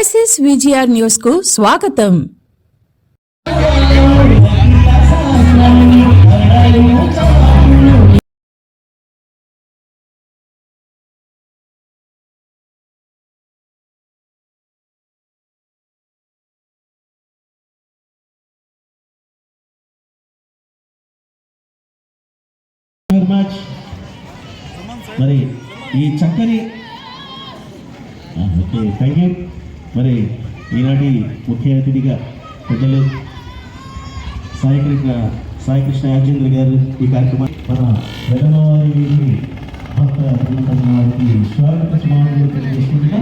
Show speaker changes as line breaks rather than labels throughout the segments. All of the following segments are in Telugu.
ఎస్ఎస్ విజిఆర్ న్యూస్ కు స్వాగతం
వెరీ మచ్ మరి ఈ చక్కని ఆ, ఓకే థ్యాంక్ యూ మరి ఈనాటి ముఖ్య అతిథిగా పెద్దలు సాయికృష్ణ సాయికృష్ణ యాజేంద్ర గారు ఈ కార్యక్రమం మన వెలమవారి భక్త వారికి స్వాగత తెలియజేస్తుండగా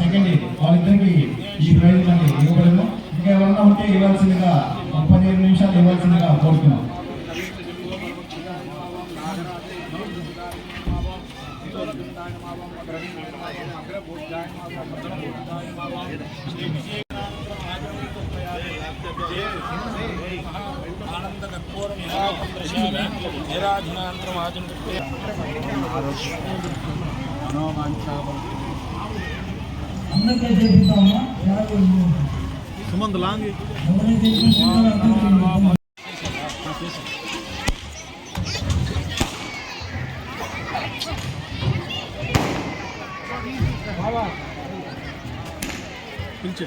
సెకండ్ వాళ్ళిద్దరికి ఈ ప్రైజ్ మనీ ఇవ్వబడను. ఇంకా ఎవరన్నా ఉంటే ఇవ్వాల్సిందిగా పదిహేను నిమిషాలు ఇవ్వాల్సిందిగా కోరుతున్నాం.
विराजनान्तमाजं
सुमंत लांगे बाबा
पीछे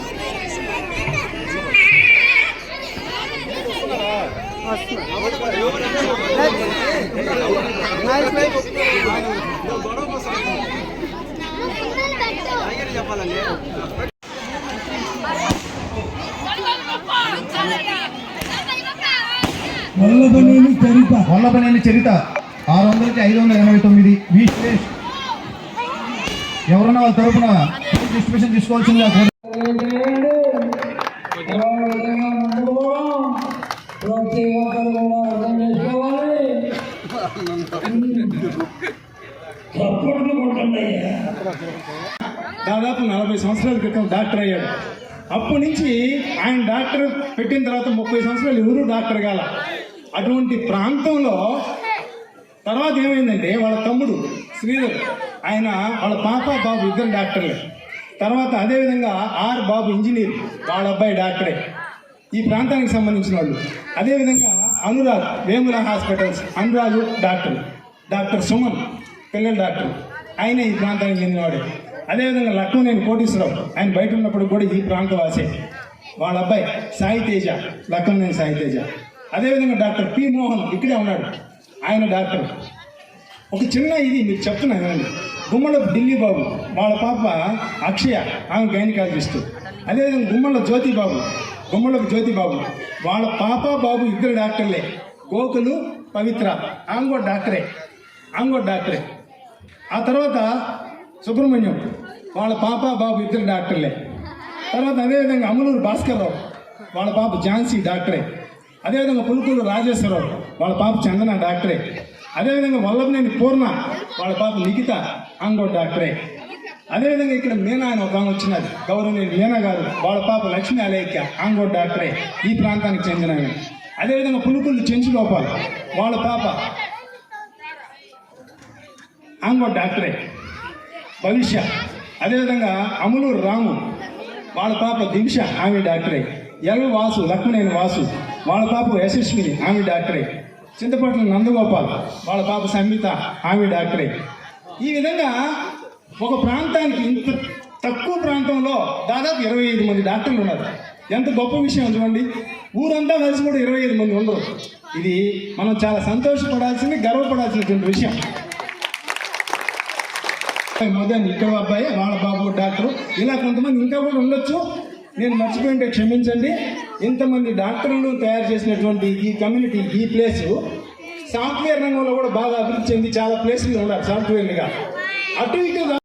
వల్లభనేని చరిత.
వల్లభనేని చరిత. ఆరు వందలకి ఐదు వందల ఎనభై తొమ్మిది. వి సురేష్ ఎవరన్నా వాళ్ళ తరపున డిస్ట్రిబ్యూషన్ తీసుకోవాల్సిందిగా కోరు-
ప్రతి ఒక్కరు కూడా అర్థం చేసుకోవాలి చప్పట్లు కొట్టండి
దాదాపు నలభై సంవత్సరాల క్రితం డాక్టర్ అయ్యాడు. అప్పటి నుంచి ఆయన డాక్టర్ పెట్టిన తర్వాత ముప్పై సంవత్సరాలు ఎవరు డాక్టర్ కాల? అటువంటి ప్రాంతంలో తర్వాత ఏమైందంటే వాళ్ళ తమ్ముడు శ్రీధర్ ఆయన వాళ్ళ పాప బాబు ఇద్దరు డాక్టర్లే. తర్వాత అదేవిధంగా ఆర్ బాబు ఇంజనీర్ వాళ్ళ అబ్బాయి డాక్టరే. ఈ ప్రాంతానికి సంబంధించిన వాళ్ళు. అదేవిధంగా Anurag Vemula hospitals Anurag doctor doctor Suman పిల్లల డాక్టర్. ఆయన ఈ ప్రాంతానికి చెందినవాడే. అదేవిధంగా లక్నోనేని కోటేశ్వరరావు ఆయన బయట ఉన్నప్పుడు కూడా ఈ ప్రాంతవాసే. వాళ్ళ అబ్బాయి సాయి తేజ లక్నోనేని సాయి తేజ. అదేవిధంగా డాక్టర్ పి మోహన్ ఇక్కడే ఉన్నాడు. ఆయన డాక్టర్. ఒక చిన్న ఇది మీకు చెప్తున్నా కదండి గుమ్మల ఢిల్లీ బాబు వాళ్ళ పాప అక్షయ ఆమె గైనకాలజిస్ట్. అదేవిధంగా గుమ్మల జ్యోతి బాబు గుమ్మలకు జ్యోతి బాబు వాళ్ళ పాప బాబు ఇద్దరు డాక్టర్లే. గోకులు పవిత్ర ఆమె డాక్టరే. ఆమె డాక్టరే. ఆ తర్వాత సుబ్రహ్మణ్యం వాళ్ళ పాప బాబు ఇద్దరు డాక్టర్లే. తర్వాత అదేవిధంగా అమలూరు భాస్కర్ రావు వాళ్ళ పాప ఝాన్సీ డాక్టరే. అదేవిధంగా పులుకూరు రాజేశ్వరరావు వాళ్ళ పాప చందన డాక్టరే. అదేవిధంగా వల్లభనేని పూర్ణ వాళ్ళ పాప లిఖిత ఆంగో డాక్టరే. అదేవిధంగా ఇక్కడ మీనా అని ఒక ఆమె వచ్చినది. గౌరవనీయులు మీనా గారు వాళ్ళ పాప లక్ష్మీ అలేఖ్య ఆంగో డాక్టరే ఈ ప్రాంతానికి చెందినవి. అదేవిధంగా పులుకులు చెంచు గోపాల్ వాళ్ళ పాప ఆంగో డాక్టరే. భవిష్య అదేవిధంగా అమలూరు రాము వాళ్ళ పాప దివిష ఆమె డాక్టరే. ఎల్ వాసు లక్ష్మణేని వాసు వాళ్ళ పాప యశస్విని ఆమె డాక్టరే. చింతపట్ల నందగోపాల్ వాళ్ళ పాప సంహిత ఆమె డాక్టరే. ఈ విధంగా ఒక ప్రాంతానికి ఇంత తక్కువ ప్రాంతంలో దాదాపు ఇరవై ఐదు మంది డాక్టర్లు ఉన్నారు. ఎంత గొప్ప విషయం చూడండి. ఊరంతా కలిసి కూడా ఇరవై ఐదు మంది ఉండరు. ఇది మనం చాలా సంతోషపడాల్సింది గర్వపడాల్సినటువంటి విషయం. మొదలు ఇక్కడ అబ్బాయి వాళ్ళ బాబు డాక్టర్. ఇలా కొంతమంది ఇంకా కూడా ఉండొచ్చు. నేను మర్చిపోయింటే క్షమించండి. ఇంతమంది డాక్టర్లు తయారు చేసినటువంటి ఈ కమ్యూనిటీ ఈ ప్లేస్ సాఫ్ట్వేర్ రంగంలో కూడా బాగా అభివృద్ధి చెంది చాలా ప్లేసులు ఉన్నారు సాఫ్ట్వేర్లుగా. అటు ఇటు